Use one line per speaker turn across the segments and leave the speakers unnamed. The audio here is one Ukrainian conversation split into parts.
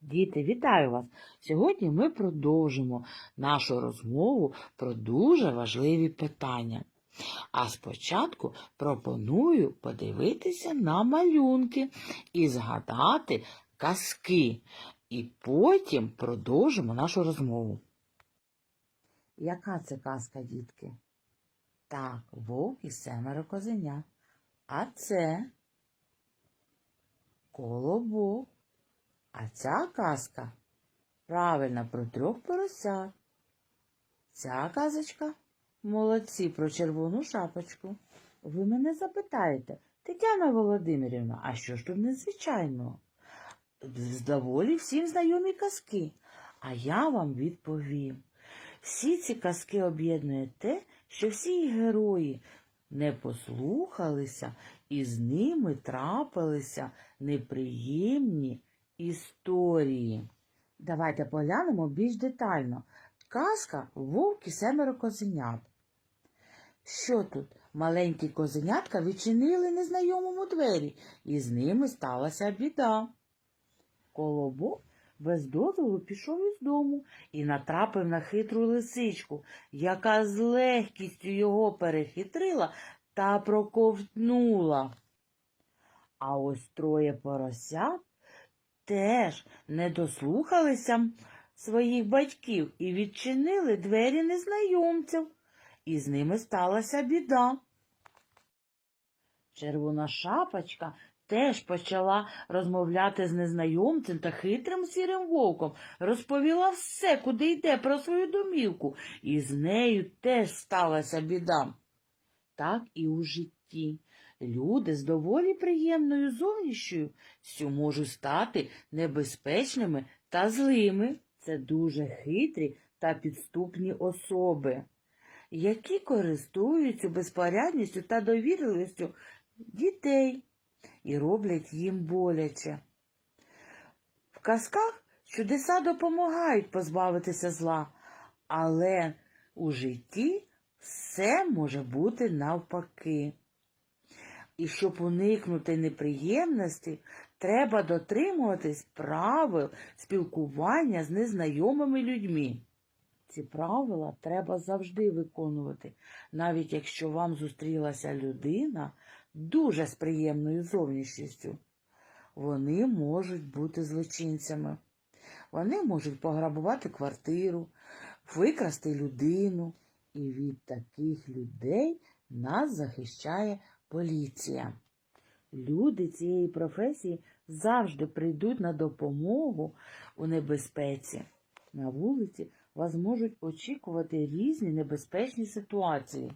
Діти, вітаю вас! Сьогодні ми продовжимо нашу розмову про дуже важливі питання. А спочатку пропоную подивитися на малюнки і згадати казки. І потім продовжимо нашу розмову. Яка це казка, дітки? Так, вовк і семеро козенят. А це колобок. А ця казка правильно про трьох поросят. Ця казочка молодці про червону шапочку. Ви мене запитаєте, Тетяна Володимирівна, а що ж тут незвичайного? З доволі всім знайомі казки. А я вам відповім. Всі ці казки об'єднує те, що всі герої не послухалися, і з ними трапилися неприємні історії. Давайте поглянемо більш детально. Казка Вовк і семеро козенят. Що тут? Маленькі козенятка відчинили незнайомому двері, і з ними сталася біда. Колобок без дозволу пішов із дому і натрапив на хитру лисичку, яка з легкістю його перехитрила та проковтнула. А ось троє поросят теж не дослухалися своїх батьків і відчинили двері незнайомців, і з ними сталася біда. Червона шапочка теж почала розмовляти з незнайомцем та хитрим сірим вовком, розповіла все, куди йде про свою домівку, і з нею теж сталася біда. Так і у житті. Люди з доволі приємною зовнішністю можуть стати небезпечними та злими. Це дуже хитрі та підступні особи, які користуються безпорядністю та довірливістю дітей і роблять їм боляче. В казках чудеса допомагають позбавитися зла, але у житті все може бути навпаки. І щоб уникнути неприємності, треба дотримуватись правил спілкування з незнайомими людьми. Ці правила треба завжди виконувати, навіть якщо вам зустрілася людина дуже з приємною зовнішністю. Вони можуть бути злочинцями. Вони можуть пограбувати квартиру, викрасти людину. І від таких людей нас захищає поліція. Люди цієї професії завжди прийдуть на допомогу у небезпеці. На вулиці вас можуть очікувати різні небезпечні ситуації.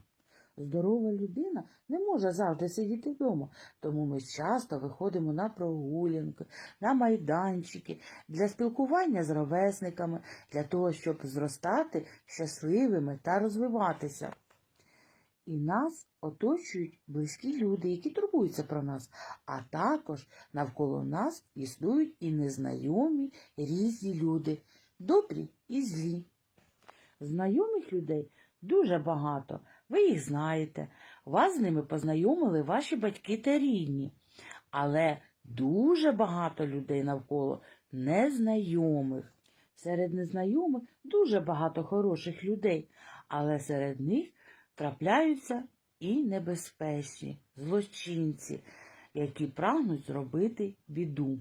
Здорова людина не може завжди сидіти вдома, тому ми часто виходимо на прогулянки, на майданчики для спілкування з ровесниками, для того, щоб зростати щасливими та розвиватися. І нас оточують близькі люди, які турбуються про нас, а також навколо нас існують і незнайомі різні люди, добрі і злі. Знайомих людей дуже багато, ви їх знаєте, вас з ними познайомили ваші батьки та рідні. Але дуже багато людей навколо незнайомих. Серед незнайомих дуже багато хороших людей, але серед них трапляються і небезпечні злочинці, які прагнуть зробити біду.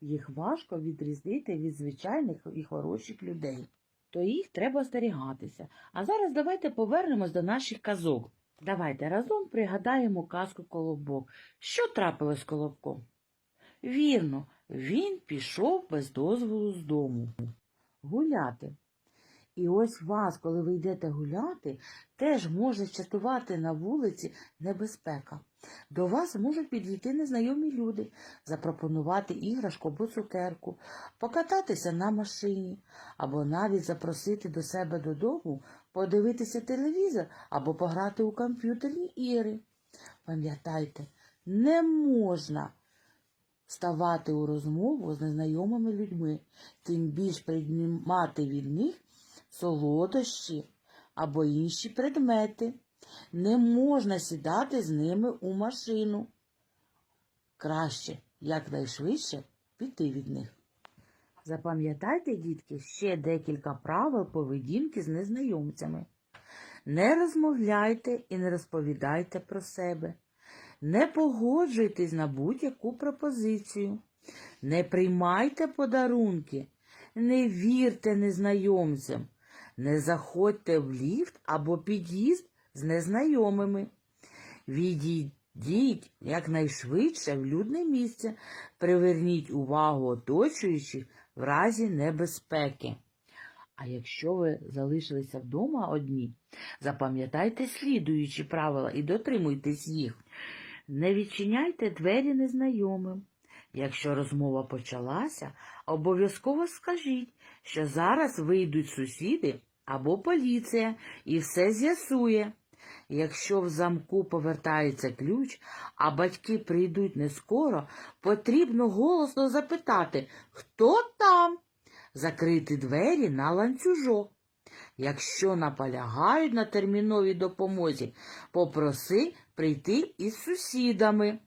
Їх важко відрізнити від звичайних і хороших людей. То їх треба остерігатися. А зараз давайте повернемось до наших казок. Давайте разом пригадаємо казку Колобок. Що трапилось з Колобком? Вірно, він пішов без дозволу з дому. Гуляти. І ось вас, коли ви йдете гуляти, теж може чатувати на вулиці небезпека. До вас можуть підійти незнайомі люди, запропонувати іграшку або цукерку, покататися на машині, або навіть запросити до себе додому, подивитися телевізор або пограти у комп'ютерні ігри. Пам'ятайте, не можна ставати у розмову з незнайомими людьми, тим більш приймати від них солодощі або інші предмети. Не можна сідати з ними у машину. Краще якнайшвидше піти від них. Запам'ятайте, дітки, ще декілька правил поведінки з незнайомцями. Не розмовляйте і не розповідайте про себе. Не погоджуйтесь на будь-яку пропозицію. Не приймайте подарунки. Не вірте незнайомцям. Не заходьте в ліфт або під'їзд з незнайомими. Відійдіть якнайшвидше в людне місце, приверніть увагу оточуючих в разі небезпеки. А якщо ви залишилися вдома одні, запам'ятайте слідуючі правила і дотримуйтесь їх. Не відчиняйте двері незнайомим. Якщо розмова почалася, обов'язково скажіть, що зараз вийдуть сусіди або поліція і все з'ясує. Якщо в замку повертається ключ, а батьки прийдуть не скоро, потрібно голосно запитати, хто там? Закрити двері на ланцюжок. Якщо наполягають на терміновій допомозі, попроси прийти із сусідами.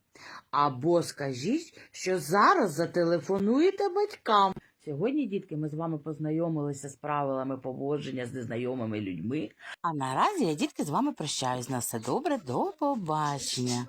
Або скажіть, що зараз зателефонуєте батькам. Сьогодні, дітки, ми з вами познайомилися з правилами поводження з незнайомими людьми. А наразі я, дітки, з вами прощаюсь. На все добре, до побачення.